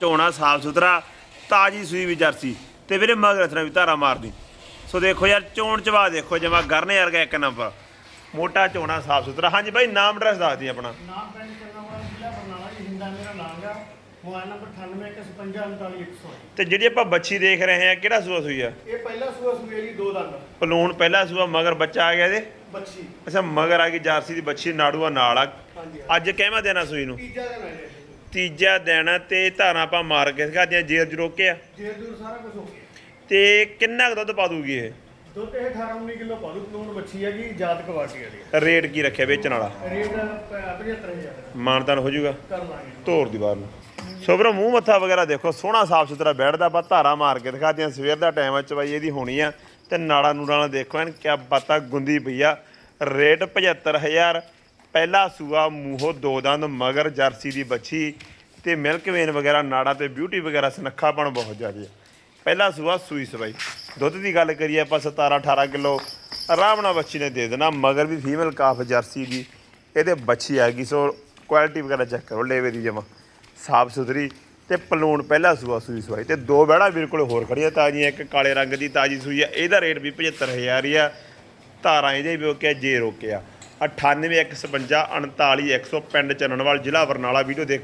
ਝੋਣਾ ਸਾਫ਼ ਸੁਥਰਾ ਤਾਜੀ ਸੂਈ ਵੀ ਜਰਸੀ। ਤੇ ਵੀਰੇ ਮਗਰ ਰਥਨਾ ਵੀ ਧਾਰਾ ਮਾਰਦੀ। ਸੋ ਦੇਖੋ ਯਾਰ ਚੋਣ ਚਵਾ ਦੇਖੋ ਜਮਾ ਗਰਨੇ ਵਰਗਾ ਇੱਕ ਨੰਬਰ। ਮੋਟਾ ਝੋਣਾ ਸਾਫ਼ ਸੁਥਰਾ। ਹਾਂਜੀ ਬਾਈ ਨਾਮ ਐਡਰੈਸ ਦੱਸ ਦੀ ਆਪਣਾ। ਨਾਮ ਪਿੰਡ ਕਰਨਾਵਾਲਾ ਜ਼ਿਲ੍ਹਾ ਬਰਨਾਲਾ ਜੀ ਹਿੰਦਾ ਮੇਰਾ ਨਾਮ ਹੈ ਮੋਬਾਈਲ ਨੰਬਰ 9815594100 ਤੇ ਜਿਹੜੀ ਆਪਾਂ ਬੱਚੀ ਦੇਖ ਰਹੇ ਆ ਕਿਹੜਾ ਸੂਆ ਸੂਈ ਆ? ਇਹ ਪਹਿਲਾ ਸੂਆ ਸੂਆ ਜੀ ਦੋ ਦੰਦ। ਪਲੂਣ ਪਹਿਲਾ ਸੂਆ ਮਗਰ ਬੱਚਾ ਆ ਗਿਆ ਇਹਦੇ? ਬੱਚੀ। ਅੱਛਾ ਮਗਰ ਆ ਗਈ ਜਰਸੀ ਦੀ ਬੱਚੀ ਨਾੜੂਆ ਨਾਲ ਆ। ਹਾਂਜੀ ਅੱਜ ਕਿਵੇਂ ਦੇਣਾ ਸੂਈ ਨੂੰ? ਤੀਜਾ ਦਿਨ ਹੈ ਤੀਜਾ ਦਿਨ ਤੇ ਧਾਰਾਂ ਆਪਾਂ ਮਾਰ ਕੇ ਦਿਖਾਦੀਆਂ ਜੇਰ ਜਰੋਕੇ ਆ ਜੇਰ ਦੂਰ ਸਾਰਾ ਕੁਝ ਹੋ ਗਿਆ। ਤੇ ਕਿੰਨਾ ਕੁ ਦੁੱਧ ਪਾ ਦੂਗੀ ਇਹ? ਦੁੱਧ ਇਹ 18 19 ਕਿਲੋ ਪਾਲੂ ਪਲੂਣ ਬੱਚੀ ਹੈ ਜੀ ਜਾਤ ਕਵਾਟੀ ਵਾਲੀ ਰੇਟ ਕੀ ਰੱਖਿਆ ਵੇਚਣ ਵਾਲਾ? ਰੇਟ 75000 ਮਾਨਤਾਨ ਹੋ ਜਾਊਗਾ? ਕਰ ਲਾਂਗੇ। ਧੋਰ ਦੀ ਬਾਹਰ ਨੂੰ। ਸੋ ਵੀਰੋ ਮੂੰਹ ਮੱਥਾ ਵਗੈਰਾ ਦੇਖੋ ਸੋਹਣਾ ਸਾਫ਼ ਸੁਥਰਾ ਬੈਠਦਾ ਆਪਾਂ ਧਾਰਾ ਮਾਰ ਕੇ ਦਿਖਾਦੀਆਂ ਸਵੇਰ ਦਾ ਟਾਈਮ ਆ ਚਵਾਈ ਇਹਦੀ ਹੋਣੀ ਆ। ਤੇ ਨਾੜਾ ਨੂੜਾਂ ਨਾਲ ਦੇਖੋ ਐਨ ਕਿਆ ਬਾਤਾਂ ਗੁੰਦੀ ਪਈ ਆ। ਰੇਟ 75000 ਪਹਿਲਾ ਸੂਆ ਮੂੰਹੋਂ ਦੋ ਦੰਦ, ਮਗਰ ਜਰਸੀ ਦੀ ਬੱਚੀ ਤੇ ਮਿਲਕ ਵੇਨ ਵਗੈਰਾ, ਨਾੜਾ ਤੇ ਬਿਊਟੀ ਵਗੈਰਾ, ਸਨੱਖਾਪਣ ਬਹੁਤ ਜ਼ਿਆਦਾ ਹੈ ਪਹਿਲਾ ਸੂਆ ਸੂਈ ਸਵਾਈ। ਦੁੱਧ ਦੀ ਗੱਲ ਕਰੀਏ ਆਪਾਂ 17 18 ਕਿਲੋ ਆਰਾਮ ਨਾਲ ਬੱਚੀ ਨੇ ਦੇ ਦੇਣਾ, ਮਗਰ ਵੀ ਫੀਮੇਲ ਕਾਫ ਜਰਸੀ ਦੀ, ਇਹਦੇ ਬੱਚੀ ਆ ਗਈ, ਸੋ ਕੁਆਲਿਟੀ ਵਗੈਰਾ ਚੈੱਕ ਕਰੋ, ਲੇਵੇ ਦੀ ਜਮਾ। ਸਾਫ਼ ਸੁਥਰੀ ਤੇ ਪਲੂਣ ਪਹਿਲਾ ਸੂਆ ਸੂਈ ਸਵਾਈ। ਤੇ ਦੋ ਬਹਿੜਾ ਵੀਰ ਕੋਲ ਹੋਰ ਖੜੀਆਂ, ਤਾਜ਼ੀਆਂ, ਇੱਕ ਕਾਲੇ ਰੰਗ ਦੀ ਤਾਜ਼ੀ ਸੂਈ ਆ, ਇਹਦਾ ਰੇਟ ਵੀ 75000 ਹੀ ਆ। ਧਾਰਾਂ ਇਹਦੇ ਵੀ ਰੋਕਿਆ ਜੇ ਰੋਕਿਆ। 98 155 39 100 ਪਿੰਡ ਚੰਨਣਵਾਲ ਜ਼ਿਲ੍ਹਾ ਬਰਨਾਲਾ ਵੀਡੀਓ ਦੇਖ